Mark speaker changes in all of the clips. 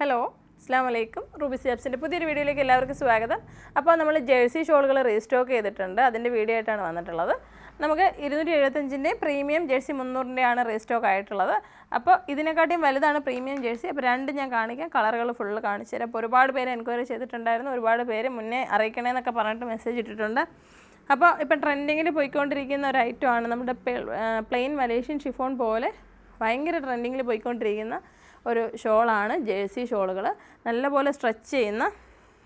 Speaker 1: Hello അസ്സാം വലൈക്കും Ruby സിയാബ്സിന്റെ പുതിയൊരു വീഡിയോയിലേക്ക് എല്ലാവർക്കും സ്വാഗതം. അപ്പോൾ നമ്മൾ ജേഴ്സി ഷോളുകൾ റീസ്റ്റോക്ക് ചെയ്തിട്ടുണ്ട്. അതിന്റെ വീഡിയോ ആയിട്ടാണ് വന്നിട്ടുള്ളത്. നമുക്ക് ഇരുന്നൂറ്റി എഴുപത്തഞ്ചിന്റെ പ്രീമിയം ജേഴ്സി മുന്നൂറിന്റെയാണ് റീസ്റ്റോക്ക് ആയിട്ടുള്ളത്. അപ്പോൾ ഇതിനെക്കാട്ടിയും വലുതാണ് പ്രീമിയം ജേഴ്സി. അപ്പോൾ രണ്ട് ഞാൻ കാണിക്കാം. കളറുകൾ ഫുള്ള് കാണിച്ചു തരാം. അപ്പോൾ ഒരുപാട് പേര് എൻക്വയറി ചെയ്തിട്ടുണ്ടായിരുന്നു. ഒരുപാട് പേര് മുന്നേ അറിയിക്കണേന്നൊക്കെ പറഞ്ഞിട്ട് മെസ്സേജ് ഇട്ടിട്ടുണ്ട്. അപ്പോൾ ഇപ്പം ട്രെൻഡിങ്ങിൽ പോയിക്കൊണ്ടിരിക്കുന്ന ഒരു ഐറ്റമാണ് നമ്മുടെ പ്ലെയിൻ മലേഷ്യൻ ഷിഫോൺ പോലെ ഭയങ്കര ട്രെൻഡിങ്ങിൽ പോയിക്കൊണ്ടിരിക്കുന്ന ഒരു ഷോളാണ് ജേഴ്സി ഷോളുകൾ നല്ലപോലെ സ്ട്രെച്ച് ചെയ്യുന്ന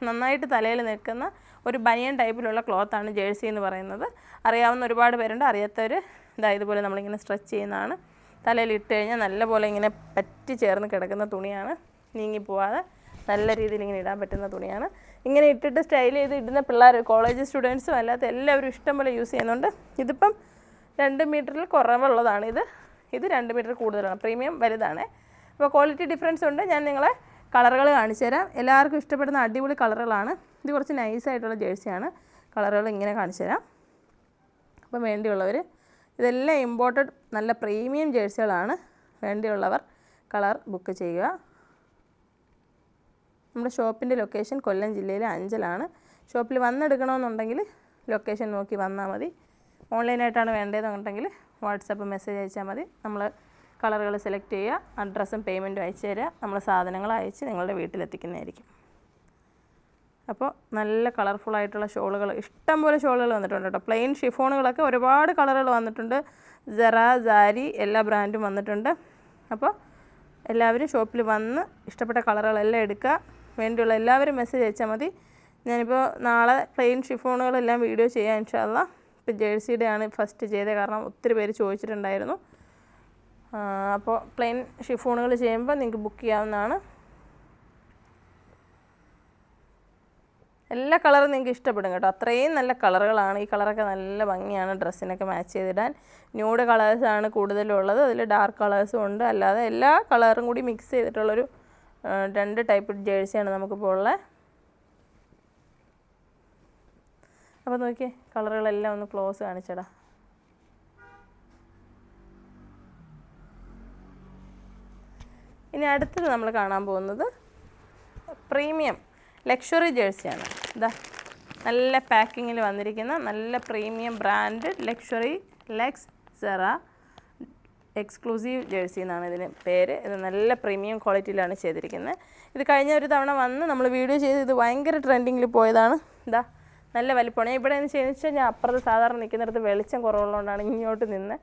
Speaker 1: നന്നായിട്ട് തലയിൽ നിൽക്കുന്ന ഒരു ബനിയൻ ടൈപ്പിലുള്ള ക്ലോത്താണ് ജേഴ്സി എന്ന് പറയുന്നത്. അറിയാവുന്ന ഒരുപാട് പേരുണ്ട്. അറിയാത്തവർ ഇതാ ഇതുപോലെ നമ്മളിങ്ങനെ സ്ട്രെച്ച് ചെയ്യുന്നതാണ്. തലയിൽ ഇട്ട് കഴിഞ്ഞാൽ നല്ലപോലെ ഇങ്ങനെ പറ്റി ചേർന്ന് കിടക്കുന്ന തുണിയാണ്. നീങ്ങിപ്പോവാതെ നല്ല രീതിയിൽ ഇങ്ങനെ ഇടാൻ പറ്റുന്ന തുണിയാണ്. ഇങ്ങനെ ഇട്ടിട്ട് സ്റ്റൈൽ ചെയ്ത് ഇടുന്ന പിള്ളേർ കോളേജ് സ്റ്റുഡൻസും അല്ലാത്ത എല്ലാവരും ഇഷ്ടം പോലെ യൂസ് ചെയ്യുന്നുണ്ട്. ഇതിപ്പം രണ്ട് മീറ്ററിൽ കുറവുള്ളതാണ് ഇത്. ഇത് രണ്ട് മീറ്റർ കൂടുതലാണ്. പ്രീമിയം വലുതാണ്. അപ്പോൾ ക്വാളിറ്റി ഡിഫറൻസ് ഉണ്ട്. ഞാൻ നിങ്ങളെ കളറുകൾ കാണിച്ചു തരാം. എല്ലാവർക്കും ഇഷ്ടപ്പെടുന്ന അടിപൊളി കളറുകളാണ്. ഇത് കുറച്ച് നൈസായിട്ടുള്ള ജേഴ്സിയാണ് കളറുകൾ ഇങ്ങനെ കാണിച്ചു തരാം. അപ്പം വേണ്ടിയുള്ളവർ ഇതെല്ലാം ഇമ്പോർട്ടഡ് നല്ല പ്രീമിയം ജേഴ്സികളാണ് വേണ്ടിയുള്ളവർ കളർ ബുക്ക് ചെയ്യുക. നമ്മുടെ ഷോപ്പിന്റെ ലൊക്കേഷൻ കൊല്ലം ജില്ലയിലെ അഞ്ചലാണ്. ഷോപ്പിൽ വന്നെടുക്കണമെന്നുണ്ടെങ്കിൽ ലൊക്കേഷൻ നോക്കി വന്നാൽ മതി. ഓൺലൈനായിട്ടാണ് വേണ്ടതെന്നുണ്ടെങ്കിൽ വാട്സപ്പ് മെസ്സേജ് അയച്ചാൽ മതി. നമ്മൾ കളറുകൾ സെലക്ട് ചെയ്യുക അഡ്രസ്സും പേയ്മെന്റും അയച്ചു തരിക. നമ്മൾ സാധനങ്ങൾ അയച്ച് നിങ്ങളുടെ വീട്ടിലെത്തിക്കുന്നതായിരിക്കും. അപ്പോൾ നല്ല കളർഫുൾ ആയിട്ടുള്ള ഷോളുകൾ ഇഷ്ടം പോലെ ഷോളുകൾ വന്നിട്ടുണ്ട് കേട്ടോ. പ്ലെയിൻ ഷിഫോണുകളൊക്കെ ഒരുപാട് കളറുകൾ വന്നിട്ടുണ്ട്. ജറ സാരി എല്ലാ ബ്രാൻഡും വന്നിട്ടുണ്ട്. അപ്പോൾ എല്ലാവരും ഷോപ്പിൽ വന്ന് ഇഷ്ടപ്പെട്ട കളറുകളെല്ലാം എടുക്കുക. വേണ്ടിയുള്ള എല്ലാവരും മെസ്സേജ് അയച്ചാൽ മതി. ഞാനിപ്പോൾ നാളെ പ്ലെയിൻ ഷിഫോണുകളെല്ലാം വീഡിയോ ചെയ്യാൻ ഇൻഷാല്ല ഇപ്പോൾ ജേഴ്സിയുടെ ആണ് ഫസ്റ്റ് ചെയ്തത്. കാരണം ഒത്തിരി പേര് ചോദിച്ചിട്ടുണ്ടായിരുന്നു. അപ്പോൾ പ്ലെയിൻ ഷിഫോണുകൾ ചെയ്യുമ്പോൾ നിങ്ങൾക്ക് ബുക്ക് ചെയ്യാവുന്നതാണ്. എല്ലാ കളറും നിങ്ങൾക്ക് ഇഷ്ടപ്പെടും കേട്ടോ. അത്രയും നല്ല കളറുകളാണ് ഈ കളറൊക്കെ നല്ല ഭംഗിയാണ് ഡ്രസ്സിനൊക്കെ മാച്ച് ചെയ്തിടാൻ. ന്യൂഡ് കളേഴ്സാണ് കൂടുതലും ഉള്ളത് അതിൽ ഡാർക്ക് കളേഴ്സും ഉണ്ട്. അല്ലാതെ എല്ലാ കളറും കൂടി മിക്സ് ചെയ്തിട്ടുള്ളൊരു രണ്ട് ടൈപ്പ് ജേഴ്സിയാണ് നമുക്കിപ്പോൾ ഉള്ളത് അപ്പോൾ നോക്കിയേ കളറുകളെല്ലാം ഒന്ന് ക്ലോസ് കാണിച്ചടാ. ഇനി അടുത്തത് നമ്മൾ കാണാൻ പോകുന്നത് പ്രീമിയം ലക്ഷറി ജേഴ്സിയാണ്. ഇതാ നല്ല പാക്കിങ്ങിൽ വന്നിരിക്കുന്ന നല്ല പ്രീമിയം ബ്രാൻഡ് ലക്ഷറി ലെക്സ് സെറ എക്സ്ക്ലൂസീവ് ജേഴ്സി എന്നാണ് ഇതിന് പേര്. ഇത് നല്ല പ്രീമിയം ക്വാളിറ്റിയിലാണ് ചെയ്തിരിക്കുന്നത്. ഇത് കഴിഞ്ഞ ഒരു തവണ വന്ന് നമ്മൾ വീഡിയോ ചെയ്ത് ഇത് ഭയങ്കര ട്രെൻഡിങ്ങിൽ പോയതാണ്. ഇതാ നല്ല വലിപ്പമാണ്. ഇവിടെ എന്ന് വെച്ചാൽ ഞാൻ അപ്പുറത്ത് സാധാരണ നിൽക്കുന്നിടത്ത് വെളിച്ചം കുറവുള്ളതുകൊണ്ടാണ് ഇങ്ങോട്ട് നിന്ന്.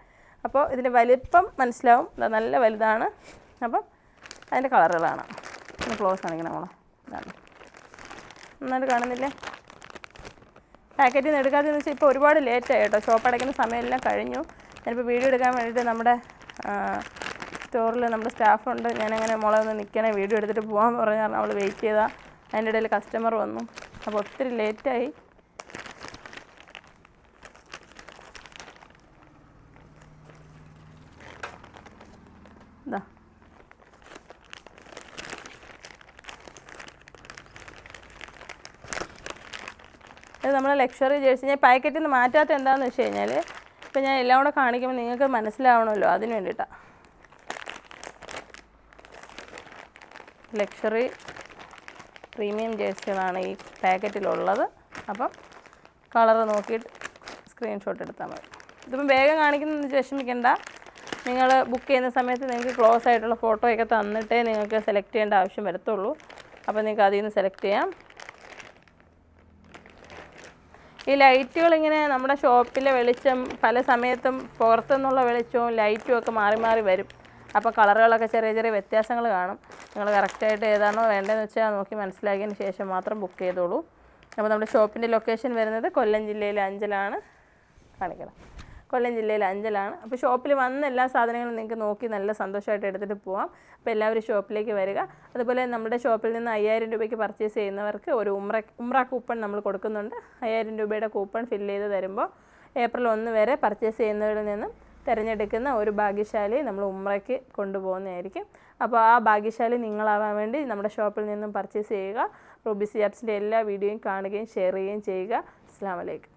Speaker 1: അപ്പോൾ ഇതിന്റെ വലിപ്പം മനസ്സിലാവും. നല്ല വലുതാണ്. അപ്പം അതിന്റെ കളറുകളാണ്. ഒന്ന് ക്ലോസ് കാണിക്കണം നമ്മളെ. ഇതാണ്. നന്നായിട്ട് കാണുന്നില്ലേ? പാക്കറ്റിൽ നിന്ന് എടുക്കാത്തതെന്ന് വെച്ചാൽ ഇപ്പോൾ ഒരുപാട് ലേറ്റായി കേട്ടോ. ഷോപ്പ് അടയ്ക്കുന്ന സമയമെല്ലാം കഴിഞ്ഞു. ഞാനിപ്പോൾ വീഡിയോ എടുക്കാൻ വേണ്ടിയിട്ട് നമ്മുടെ സ്റ്റോറിൽ നമ്മുടെ സ്റ്റാഫുണ്ട് ഞാനങ്ങനെ മോളെ ഒന്ന് നിൽക്കണേ വീഡിയോ എടുത്തിട്ട് പോകാൻ പറഞ്ഞു കാരണം അവൾ വെയിറ്റ് ചെയ്താൽ അതിന്റെ ഇടയിൽ കസ്റ്റമർ വന്നു. അപ്പോൾ ഒത്തിരി ലേറ്റായി ഇതാ. ഇത് നമ്മൾ ലക്ഷറി ജേഴ്സി ഞാൻ പാക്കറ്റിൽ നിന്ന് മാറ്റാത്ത എന്താണെന്ന് വെച്ച് കഴിഞ്ഞാൽ ഇപ്പം ഞാൻ എല്ലാം കൂടെ കാണിക്കുമ്പോൾ നിങ്ങൾക്ക് മനസ്സിലാവണമല്ലോ അതിന് വേണ്ടിയിട്ടാണ് ലക്ഷറി പ്രീമിയം ജേഴ്സികളാണ് ഈ പാക്കറ്റിലുള്ളത് അപ്പം കളർ നോക്കിയിട്ട് സ്ക്രീൻഷോട്ട് എടുത്താൽ മതി. ഇതിപ്പം വേഗം കാണിക്കുന്നതെന്ന് വിഷമിക്കേണ്ട. നിങ്ങൾ ബുക്ക് ചെയ്യുന്ന സമയത്ത് നിങ്ങൾക്ക് ക്ലോസ് ആയിട്ടുള്ള ഫോട്ടോയൊക്കെ തന്നിട്ടേ നിങ്ങൾക്ക് സെലക്ട് ചെയ്യേണ്ട ആവശ്യം വരത്തുള്ളൂ. അപ്പോൾ നിങ്ങൾക്ക് അതിൽ നിന്ന് സെലക്ട് ചെയ്യാം. ഈ ലൈറ്റുകൾ ഇങ്ങനെ നമ്മുടെ ഷോപ്പിലെ വെളിച്ചം പല സമയത്തും പുറത്തുനിന്നുള്ള വെളിച്ചവും ലൈറ്റും ഒക്കെ മാറി മാറി വരും. അപ്പോൾ കളറുകളൊക്കെ ചെറിയ ചെറിയ വ്യത്യാസങ്ങൾ കാണും. നിങ്ങൾ കറക്റ്റായിട്ട് ഏതാണോ വേണ്ടതെന്ന് വെച്ചാൽ നോക്കി മനസ്സിലാക്കിയതിന് ശേഷം മാത്രം ബുക്ക് ചെയ്തോളൂ. അപ്പോൾ നമ്മുടെ ഷോപ്പിന്റെ ലൊക്കേഷൻ വരുന്നത് കൊല്ലം ജില്ലയിലെ അഞ്ചലാണ്. കാണിക്കണം കൊല്ലം ജില്ലയിൽ അഞ്ചലാണ്. അപ്പോൾ ഷോപ്പിൽ വന്ന എല്ലാ സാധനങ്ങളും നിങ്ങൾക്ക് നോക്കി നല്ല സന്തോഷമായിട്ട് എടുത്തിട്ട് പോവാം. അപ്പോൾ എല്ലാവരും ഷോപ്പിലേക്ക് വരിക. അതുപോലെ നമ്മുടെ ഷോപ്പിൽ നിന്ന് അയ്യായിരം രൂപയ്ക്ക് പർച്ചേസ് ചെയ്യുന്നവർക്ക് ഒരു ഉമ്ര ഉമ്ര കൂപ്പൺ നമ്മൾ കൊടുക്കുന്നുണ്ട്. അയ്യായിരം രൂപയുടെ കൂപ്പൺ ഫില്ല് ചെയ്ത് തരുമ്പോൾ ഏപ്രിൽ ഒന്ന് വരെ പർച്ചേസ് ചെയ്യുന്നവരിൽ നിന്നും തിരഞ്ഞെടുക്കുന്ന ഒരു ഭാഗ്യശാലി നമ്മൾ ഉമ്രയ്ക്ക് കൊണ്ടുപോകുന്നതായിരിക്കും. അപ്പോൾ ആ ഭാഗ്യശാലി നിങ്ങളാവാൻ വേണ്ടി നമ്മുടെ ഷോപ്പിൽ നിന്നും പർച്ചേസ് ചെയ്യുക. റൂബി സി ആപ്സിന്റെ എല്ലാ വീഡിയോയും കാണുകയും ഷെയർ ചെയ്യുകയും ചെയ്യുക. അസ്സാം വലൈക്കും